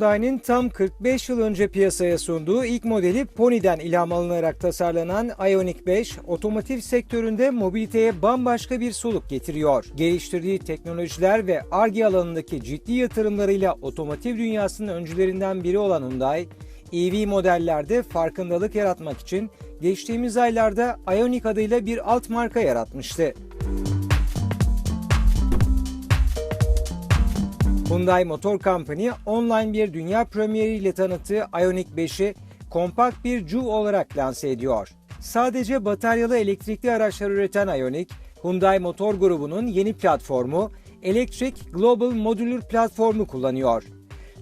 Hyundai'nin tam 45 yıl önce piyasaya sunduğu ilk modeli Pony'den ilham alınarak tasarlanan Ioniq 5, otomotiv sektöründe mobiliteye bambaşka bir soluk getiriyor. Geliştirdiği teknolojiler ve ARGE alanındaki ciddi yatırımlarıyla otomotiv dünyasının öncülerinden biri olan Hyundai, EV modellerde farkındalık yaratmak için geçtiğimiz aylarda Ioniq adıyla bir alt marka yaratmıştı. Hyundai Motor Company online bir dünya premieriyle tanıttığı Ioniq 5'i kompakt bir CUV olarak lanse ediyor. Sadece bataryalı elektrikli araçlar üreten Ioniq, Hyundai Motor Grubu'nun yeni platformu Electric Global Modular platformu kullanıyor.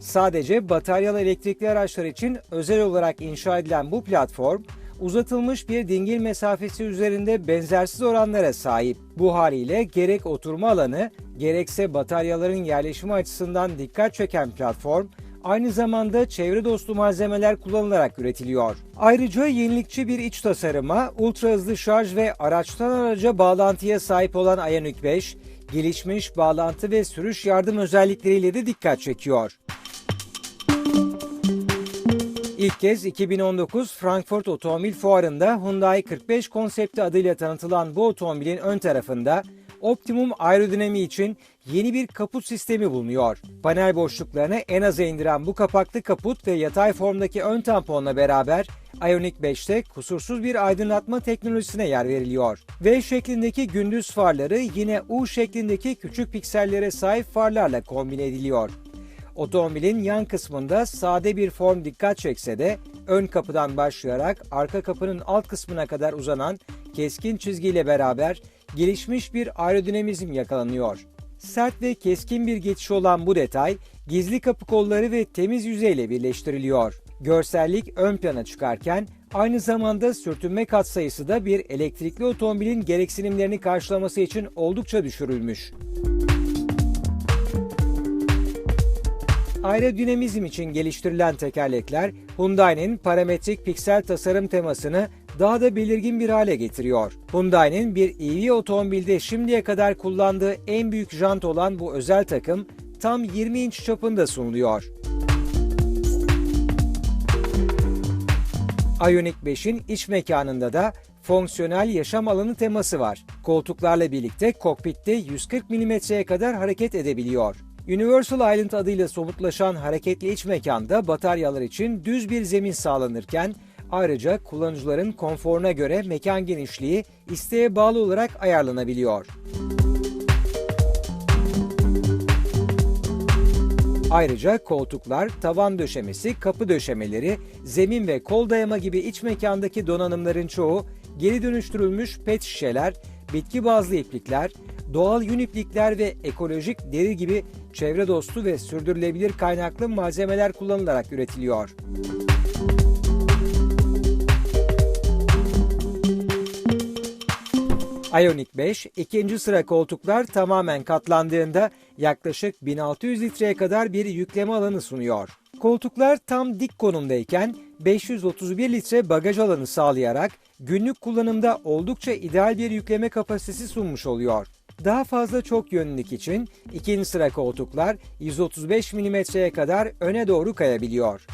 Sadece bataryalı elektrikli araçlar için özel olarak inşa edilen bu platform, uzatılmış bir dingil mesafesi üzerinde benzersiz oranlara sahip. Bu haliyle gerek oturma alanı gerekse bataryaların yerleşimi açısından dikkat çeken platform aynı zamanda çevre dostu malzemeler kullanılarak üretiliyor. Ayrıca yenilikçi bir iç tasarıma, ultra hızlı şarj ve araçtan araca bağlantıya sahip olan Ioniq 5, gelişmiş bağlantı ve sürüş yardım özellikleriyle de dikkat çekiyor. İlk kez 2019 Frankfurt Otomobil Fuarı'nda Hyundai 45 konsepti adıyla tanıtılan bu otomobilin ön tarafında optimum aerodinami için yeni bir kaput sistemi bulunuyor. Panel boşluklarını en aza indiren bu kapaklı kaput ve yatay formdaki ön tamponla beraber Ioniq 5'te kusursuz bir aydınlatma teknolojisine yer veriliyor. V şeklindeki gündüz farları yine U şeklindeki küçük piksellere sahip farlarla kombine ediliyor. Otomobilin yan kısmında sade bir form dikkat çekse de ön kapıdan başlayarak arka kapının alt kısmına kadar uzanan keskin çizgiyle beraber gelişmiş bir aerodinamizm yakalanıyor. Sert ve keskin bir geçiş olan bu detay gizli kapı kolları ve temiz yüzeyle birleştiriliyor. Görsellik ön plana çıkarken aynı zamanda sürtünme katsayısı da bir elektrikli otomobilin gereksinimlerini karşılaması için oldukça düşürülmüş. Aerodinamizm için geliştirilen tekerlekler Hyundai'nin parametrik piksel tasarım temasını daha da belirgin bir hale getiriyor. Hyundai'nin bir EV otomobilde şimdiye kadar kullandığı en büyük jant olan bu özel takım tam 20 inç çapında sunuluyor. Ioniq 5'in iç mekanında da fonksiyonel yaşam alanı teması var. Koltuklarla birlikte kokpitte 140 mm'ye kadar hareket edebiliyor. Universal Island adıyla somutlaşan hareketli iç mekanda bataryalar için düz bir zemin sağlanırken ayrıca kullanıcıların konforuna göre mekan genişliği isteğe bağlı olarak ayarlanabiliyor. Ayrıca koltuklar, tavan döşemesi, kapı döşemeleri, zemin ve kol dayama gibi iç mekandaki donanımların çoğu geri dönüştürülmüş pet şişeler, bitki bazlı iplikler, doğal yün iplikler ve ekolojik deri gibi çevre dostu ve sürdürülebilir kaynaklı malzemeler kullanılarak üretiliyor. Ioniq 5, ikinci sıra koltuklar tamamen katlandığında yaklaşık 1600 litreye kadar bir yükleme alanı sunuyor. Koltuklar tam dik konumdayken 531 litre bagaj alanı sağlayarak günlük kullanımda oldukça ideal bir yükleme kapasitesi sunmuş oluyor. Daha fazla çok yönlülük için ikinci sıra koltuklar 135 mm'ye kadar öne doğru kayabiliyor.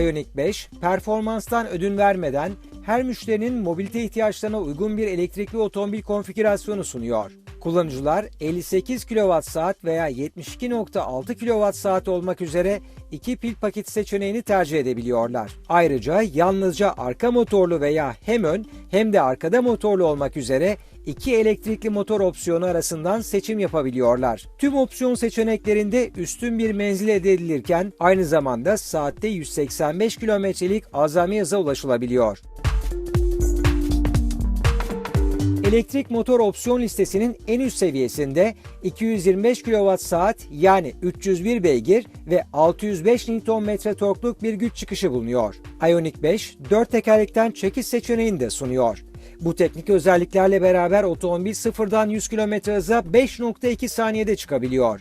Ioniq 5, performanstan ödün vermeden her müşterinin mobilite ihtiyaçlarına uygun bir elektrikli otomobil konfigürasyonu sunuyor. Kullanıcılar 58 kWh veya 72.6 kWh olmak üzere iki pil paket seçeneğini tercih edebiliyorlar. Ayrıca yalnızca arka motorlu veya hem ön hem de arkada motorlu olmak üzere iki elektrikli motor opsiyonu arasından seçim yapabiliyorlar. Tüm opsiyon seçeneklerinde üstün bir menzil elde edilirken aynı zamanda saatte 185 kilometrelik azami hıza ulaşılabiliyor. Elektrik motor opsiyon listesinin en üst seviyesinde 225 kWh yani 301 beygir ve 605 Nm torkluk bir güç çıkışı bulunuyor. Ioniq 5, 4 tekerlekten çekiş seçeneğini de sunuyor. Bu teknik özelliklerle beraber otomobil sıfırdan 100 km hıza 5.2 saniyede çıkabiliyor.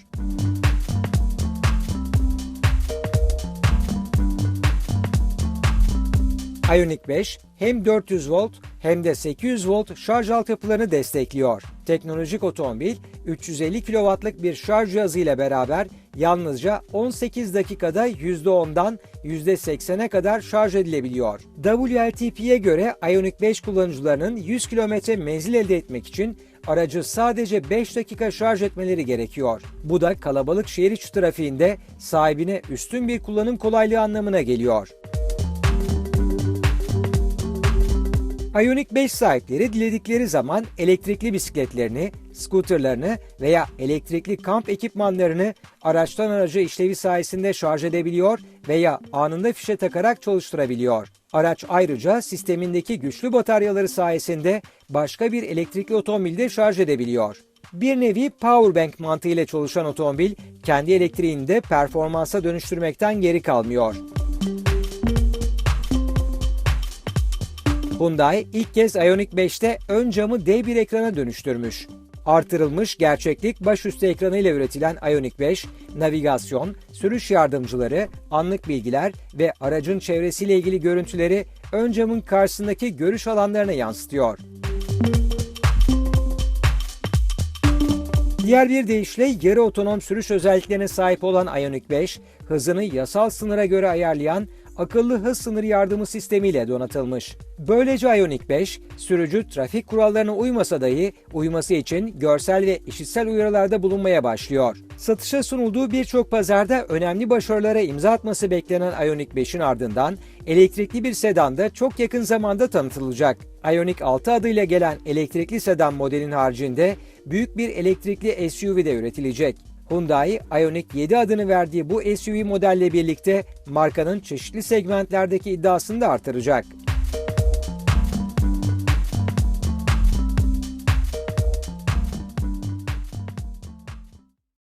Ioniq 5 hem 400 volt hem de 800 volt şarj altyapılarını destekliyor. Teknolojik otomobil 350 kW'lık bir şarj cihazı ile beraber yalnızca 18 dakikada %10'dan %80'e kadar şarj edilebiliyor. WLTP'ye göre Ioniq 5 kullanıcılarının 100 km menzil elde etmek için aracı sadece 5 dakika şarj etmeleri gerekiyor. Bu da kalabalık şehir içi trafiğinde sahibine üstün bir kullanım kolaylığı anlamına geliyor. Ioniq 5 sahipleri diledikleri zaman elektrikli bisikletlerini, scooterlarını veya elektrikli kamp ekipmanlarını araçtan araca işlevi sayesinde şarj edebiliyor veya anında fişe takarak çalıştırabiliyor. Araç ayrıca sistemindeki güçlü bataryaları sayesinde başka bir elektrikli otomobilde şarj edebiliyor. Bir nevi powerbank mantığıyla çalışan otomobil kendi elektriğini de performansa dönüştürmekten geri kalmıyor. Hyundai ilk kez Ioniq 5'te ön camı dev bir ekrana dönüştürmüş. Artırılmış gerçeklik başüstü ekranı ile üretilen Ioniq 5, navigasyon, sürüş yardımcıları, anlık bilgiler ve aracın çevresiyle ilgili görüntüleri ön camın karşısındaki görüş alanlarına yansıtıyor. Diğer bir deyişle yarı otonom sürüş özelliklerine sahip olan Ioniq 5, hızını yasal sınıra göre ayarlayan akıllı hız sınır yardımı sistemiyle donatılmış. Böylece Ioniq 5, sürücü trafik kurallarına uymasa dahi uyması için görsel ve işitsel uyarılarda bulunmaya başlıyor. Satışa sunulduğu birçok pazarda önemli başarılara imza atması beklenen Ioniq 5'in ardından elektrikli bir sedan da çok yakın zamanda tanıtılacak. Ioniq 6 adıyla gelen elektrikli sedan modelin haricinde büyük bir elektrikli SUV de üretilecek. Hyundai, Ioniq 7 adını verdiği bu SUV modelle birlikte markanın çeşitli segmentlerdeki iddiasını da artıracak.